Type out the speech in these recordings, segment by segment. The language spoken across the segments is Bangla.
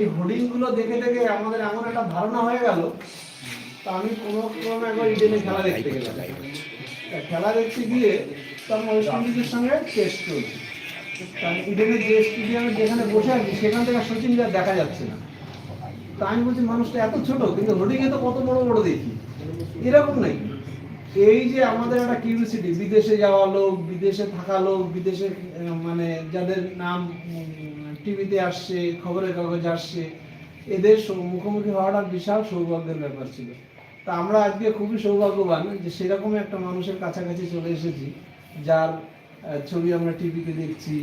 এই হোর্ডিংগুলো দেখে দেখে আমাদের এমন একটা ধারণা হয়ে গেল। তা আমি কোনো ক্রমে একবার ইডেনে খেলা দেখতে গেলাম। খেলা দেখতে গিয়ে তখন ওয়েস্ট ইন্ডিজের সঙ্গে টেস্ট চলছে তা ইডেনের যে স্টেডিয়ামে যেখানে বসে আছি, সেখান থেকে সচিন আর দেখা যাচ্ছে না। তা আমি বলছি, মানুষটা এত ছোট, কিন্তু হোর্ডিংয়ে তো কত বড় বড় দেখি? এরকম নাকি? এই যে আমাদের একটা কিউরিসিটি বিদেশে যাওয়া লোক, বিদেশে থাকা লোক, বিদেশে মানে যাদের নাম টিভিতে আসছে, খবরের কাগজ আসছে, এদের মুখোমুখি হওয়াটা বিশাল সৌভাগ্যের ব্যাপার ছিল। তা আমরা আজকে খুবই সৌভাগ্যবান যে সেরকম একটা মানুষের কাছাকাছি চলে এসেছি, যার ছবি আমরা টিভিতে দেখছি,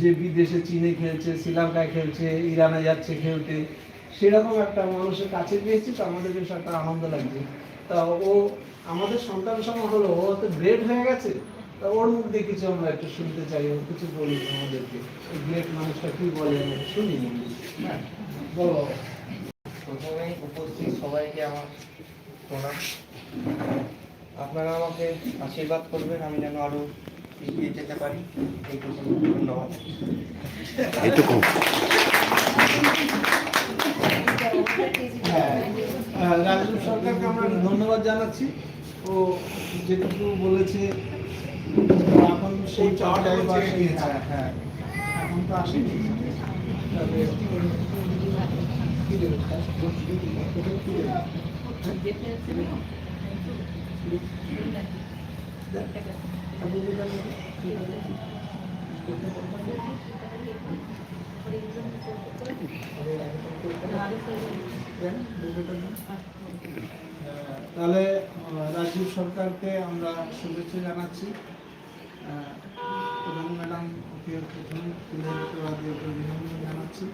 যে বিদেশে চীনে খেলছে, শ্রীলঙ্কায় খেলছে, ইরানে যাচ্ছে খেলতে, সেরকম একটা মানুষের কাছে পেয়েছি তো আমাদের বেশ একটা আনন্দ লাগছে। তা ও আমাদের সন্তান সময় হলো, ও তো গ্রেট হয়ে গেছে ওর মুখ দিয়ে কিছু আমরা একটু শুনতে চাই ও কিছু বলি আমাদেরকে। এই গ্রেট মানুষটা কি বলে একটু শুনি হ্যাঁ বলো। প্রথমে উপস্থিত সবাইকে আমার প্রণাম। আপনারা আমাকে আশীর্বাদ করবেন আমি যেন আরও এগিয়ে যেতে পারি। এইটুকু ধন্যবাদ। এইটুকু। হ্যাঁ রাজীব সরকারকে আমরা ধন্যবাদ জানাচ্ছি। ও যেটুকু বলেছে সেই চর্চায় বা সেই হ্যাঁ হ্যাঁ। এখন তো আসেনি। তবে তাহলে রাজীব সরকারকে আমরা শুভেচ্ছা জানাচ্ছি। প্রধান ম্যাডাম জানাচ্ছি।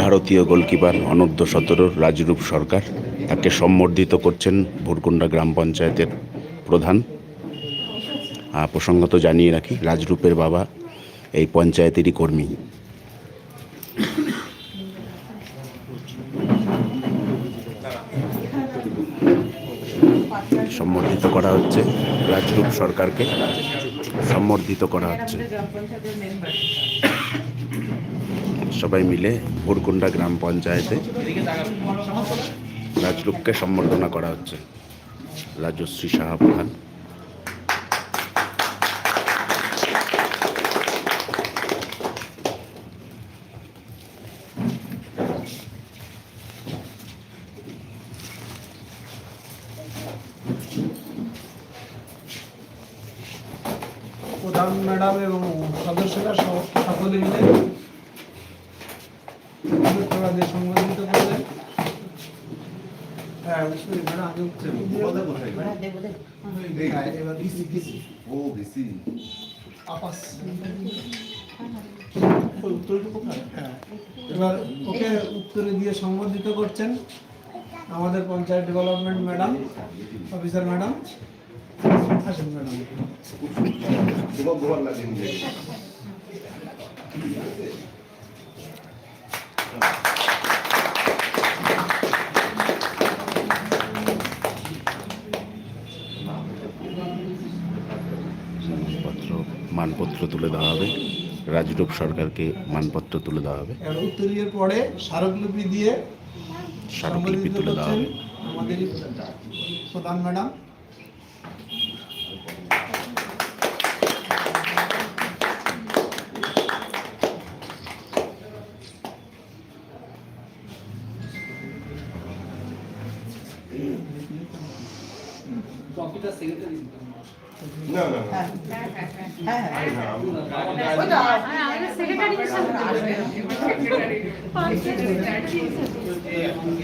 ভারতীয় গোলকিপার অনূর্ধ্ব সতেরো রাজরূপ সরকার তাকে সম্বর্ধিত করছেন ভুরকুন্ডা গ্রাম পঞ্চায়েতের প্রধান প্রসঙ্গত জানিয়ে রাখি, রাজরূপের বাবা এই পঞ্চায়েতেরই কর্মী সম্বর্ধিত করা হচ্ছে, রাজরূপ সরকারকে সম্বর্ধিত করা হচ্ছে। সবাই মিলে ভোরকুন্ডা গ্রাম পঞ্চায়েতে রাজরূপকে সম্বর্ধনা করা হচ্ছে। রাজশ্রী সাহা প্রধান প্রধান ম্যাডাম এবং সদস্যরা সকলে মিলে সম্বোধিত করলেন। আগে উঠছে। এবার ইসি, ইসি। ও বেশি আপাস। হ্যাঁ। এবার ওকে উত্তরে দিয়ে সম্বোধিত করছেন আমাদের panchayat development madam officer madam. মানপত্র মানপত্র তুলে দেওয়া হবে রাজরূপ সরকারকে মানপত্র তুলে দেওয়া হবে এবার উত্তরীয়ের পরে স্মারকলিপি দিয়ে স্মারকলিপি তুলে দেওয়া হবে আমাদেরই প্রধান ম্যাডাম না না না।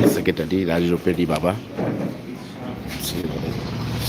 সেক্রেটারি রাজরূপেরই বাবা। সে এবারে-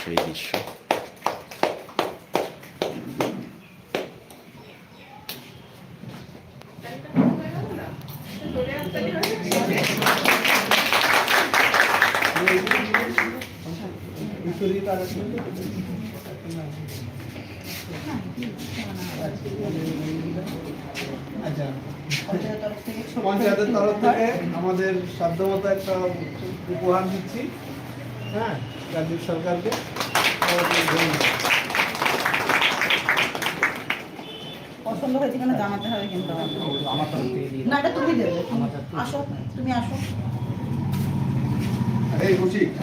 সেই দৃশ্য পঞ্চায়েতের তরফ থেকে আমাদের সাধ্যমতো একটা উপহার দিচ্ছি। হ্যাঁ রাজ্য সরকারকে পছন্দ হয়েছে কিনা জানাতে হবে কিন্তু না এটা তুমি দেবে। আসো তুমি আসো।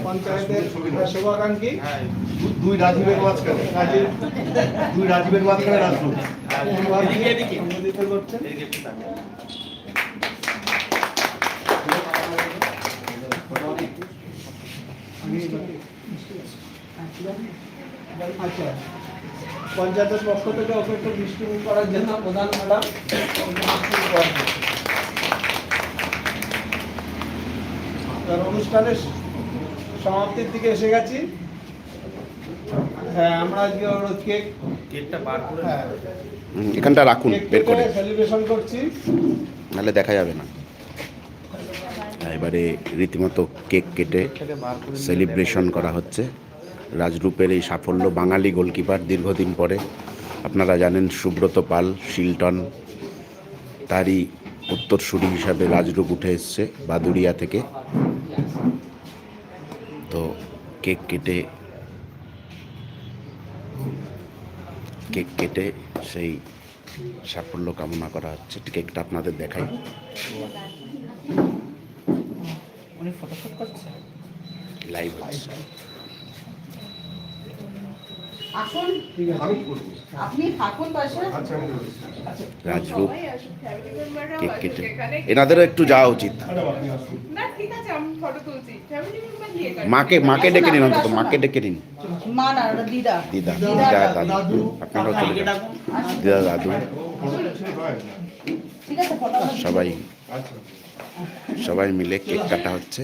পঞ্চায়েতের শুভাকাঙ্ক্ষী দুই রাজীবের মাঝখানে। দুই রাজীবের মাঝখানে করছেন। আচ্ছা পঞ্চায়েতের পক্ষ থেকে ওকে একটু মিষ্টিমুখ করার জন্য প্রধান ম্যাডাম তার অনুষ্ঠানের সমাপ্তির দিকে এসে গেছি। হ্যাঁ আমরা আজকে ওর কেক হ্যাঁ হুম, এখানটা রাখুন কেক বের করে সেলিব্রেশন করছি। নাহলে দেখা যাবে না। এবারে রীতিমতো কেক কেটে সেলিব্রেশন করা হচ্ছে। রাজরূপের এই সাফল্য বাঙালি গোলকিপার দীর্ঘদিন পরে। আপনারা জানেন সুব্রত পাল, শিলটন, তারই উত্তরসূরি হিসাবে রাজরূপ উঠে এসছে বাদুড়িয়া থেকে। তো কেক কেটে কেক কেটে সেই সাফল্য কামনা করা হচ্ছে। কেকটা আপনাদের দেখাই। ফটোশুট করছে? লাইভ হচ্ছে। আসুন। আপনি থাকুন পাশে। আচ্ছা রাজরূপ কেক কেটে। এনাদেরও একটু যাওয়া উচিত। ম্যাডাম, আপনি আসুন। না ঠিক আছে আমি ফটো তুলছি। ফ্যামিলি মেম্বার নিয়ে কাটবো। মাকে মাকে ডেকে নিন অন্তত মাকে ডেকে নিন। মা না দিদা। দিদা দিদা, আপনারাও চলে যান। দিদা দাদু। ঠিক আছে ফটো সবাই। আচ্ছা। সবাই মিলে কেক কাটা হচ্ছে।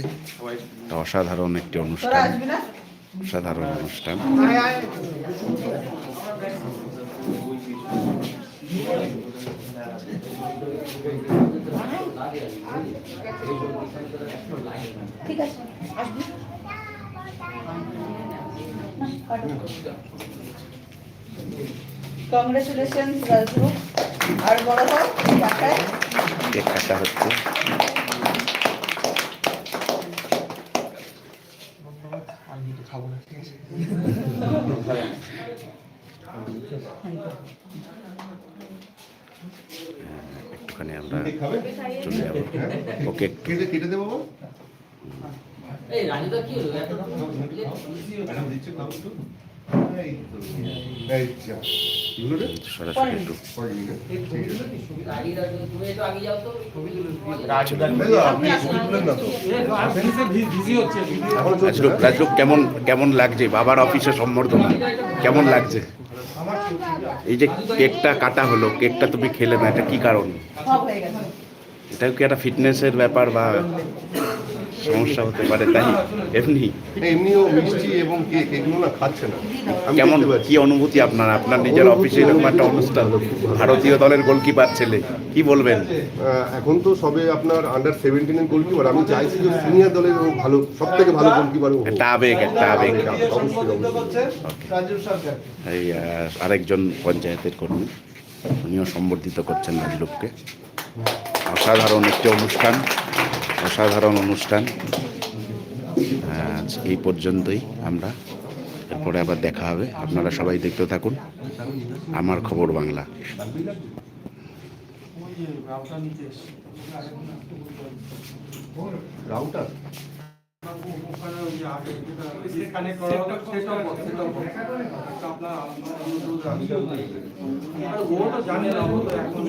অসাধারণ একটি অনুষ্ঠান। অসাধারণ অনুষ্ঠান। কংগ্রেচুলেশন রাজু আর বড় কেক কাটা হচ্ছে। একটুখানি আমরা চলে যাব। ওকে কেটে কেটে দেবো? এই রাজুদা কি হলো? এত দিচ্ছে কেমন কেমন লাগছে বাবার অফিসে সম্বর্ধনা কেমন লাগছে এই যে কেকটা কাটা হলো কেকটা তুমি খেলে না এটা কি কারণ? এটাও কি একটা ফিটনেসের ব্যাপার বা সমস্যা হতে পারে তাই এমনি? এমনিও মিষ্টি এবং কেক এগুলো না খাচ্ছে না। আমি কেমন? কি অনুভূতি আপনার? আপনার নিজের অফিসে এরকম একটা অনুষ্ঠান? ভারতীয় দলের গোলকিপার ছেলে কি বলবেন? এখন তো সবে আপনার আন্ডার সেভেন্টিনের গোলকিপার। আমি চাইছি যে সিনিয়র দলের ভালো সব থেকে ভালো গোলকিপার। একটা আবেগ একটা আবেগ। এই আরেকজন পঞ্চায়েতের কর্মী উনিও সম্বর্ধিত করছেন রাজরূপকে অসাধারণ একটি অনুষ্ঠান। অসাধারণ অনুষ্ঠান। আজ এই পর্যন্তই আমরা। এরপরে আবার দেখা হবে। আপনারা সবাই দেখতে থাকুন। আমার খবর বাংলা। রাউটার? ও তো জানে না ও তো এখন